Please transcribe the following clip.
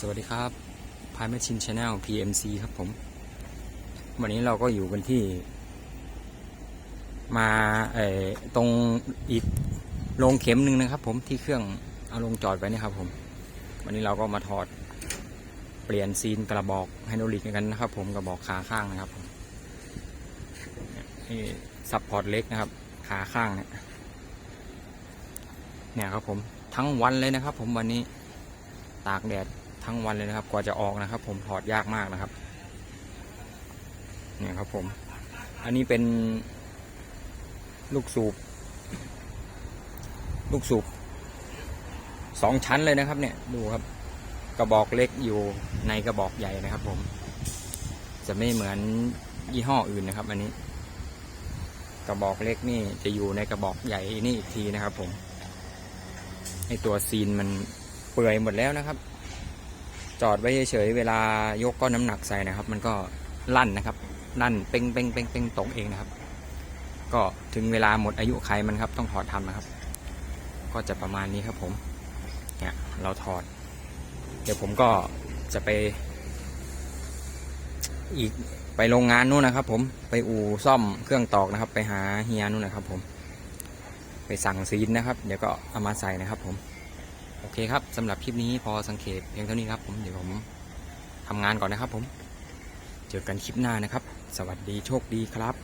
สวัสดีครับพายแมชชินชาแนล PMC ครับผม วันนี้เราก็อยู่กันที่ มาเอ่อตรงอีกโรงเข็มหนึ่งนะครับผมที่เครื่องเอาลงจอดไว้นี่ครับผม วันนี้เราก็มาถอดเปลี่ยนซีนกระบอกไฮดรอลิกกันนะครับผมกระบอกขาข้างนะครับผมนี่ซับพอร์ตเล็กนะครับ ขาข้างเนี่ยเนี่ยครับผมทั้งวันเลยนะครับผมวันนี้ตากแดด ทั้งวันเลยนะครับ กว่าจะออกนะครับ ผมถอดยากมากนะครับเนี่ยครับผม อันนี้เป็นลูกสูบ ลูกสูบสองชั้นเลยนะครับ เนี่ยดูครับ กระบอกเล็กอยู่ในกระบอกใหญ่นะครับ ผม จะไม่เหมือนยี่ห้ออื่นนะครับ อันนี้ กระบอกเล็กนี่จะอยู่ในกระบอกใหญ่นี่อีกทีนะครับ ผมไอตัวซีนมันเปื่อยหมดแล้วนะครับ จอดไว้เฉยๆเวลายกก้อนน้ำหนักใส่นะครับ มันก็ลั่นนะครับลั่นเป้งเป้งเป้งเป้งตกเองนะครับ ก็ถึงเวลาหมดอายุไขมันครับ ต้องถอดทำนะครับ ก็จะประมาณนี้ครับผมเนี่ยเราถอด เดี๋ยวผมก็จะไป อีกไปโรงงานนู่นนะครับ ผมไปอู่ซ่อมเครื่องตอกนะครับ ไปหาเฮียนู่นนะครับ ผม ไปสั่งซีนนะครับ เดี๋ยวก็เอามาใส่นะครับ ผม โอเคครับสำหรับคลิปนี้พอสังเกตเพียงเท่านี้ครับผมเดี๋ยวผมทำงานก่อนนะครับผม เจอกันคลิปหน้านะครับ สวัสดีโชคดีครับ